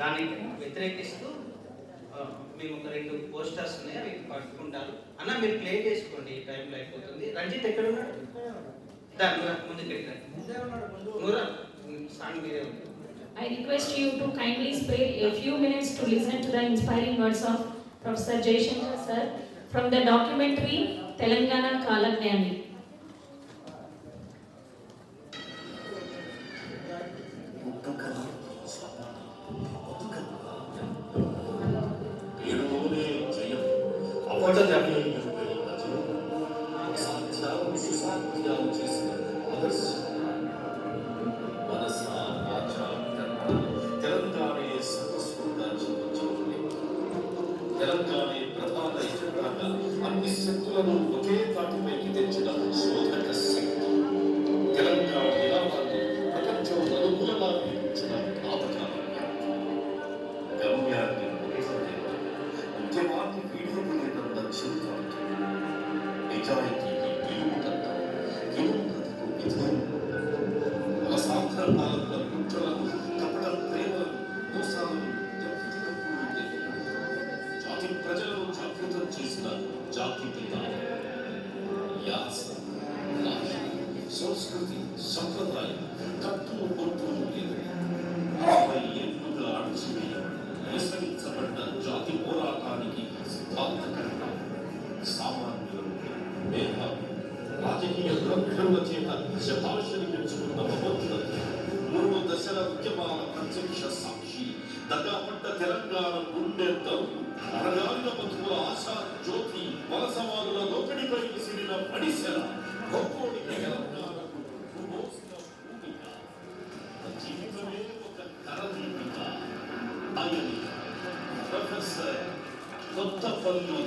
దాన్ని వ్యతిరేకిస్తూ మేము ఒక రెండు పోస్టర్స్ ఉన్నాయి అవి పట్టుకుంటారు అన్న మీరు ప్లే చేసుకోండి ఈ టైంలో అయిపోతుంది రంజిత్ ఎక్కడ ఉన్నాడు దాని ముందుకు వెళ్ళండి సాంగ్ మీరే ఉంది I request you to kindly spare a few minutes to listen to the inspiring words of Professor Jaishankar sir from the documentary Telangana Kalagnani. ఏడులోనే ఫోటోగ్రఫీ. అసాధ్యాలను సుసాధ్యాలు ప్రధాన అన్ని శక్తులను ఒకే తాటిపైకి తెచ్చిన ప్రజలను జాగృతం చేసిన జాతి పిత యాస భాష సంస్కృతి సంప్రదాయం కట్టు పొట్టు లేదు యాభై ఏళ్లుగా అణచివేయబడి విస్మరించబడ్డ జాతి పోరాటానికి సిద్ధాంతకర్త సామాన్యులు మేధావి రాజకీయ ప్రముఖుల చేత శతాశని పెంచుకున్న మహోన్నత మూడు దశల ఉద్యమాల ప్రత్యక్ష సాక్షి దగాపడ్డ తెలంగాణ గుండె దరువు అరగాలిన బతుకుల ఆశా జ్యోతి వలసవాదుల దోపిడిపై విసిరిన పడిసెల గొప్పోడి తెలంగాణకు భూమోసిన భూమిక జీవితమే ఒక కరదీపిక ఆయన ప్రొఫెసర్ కొత్తపల్లి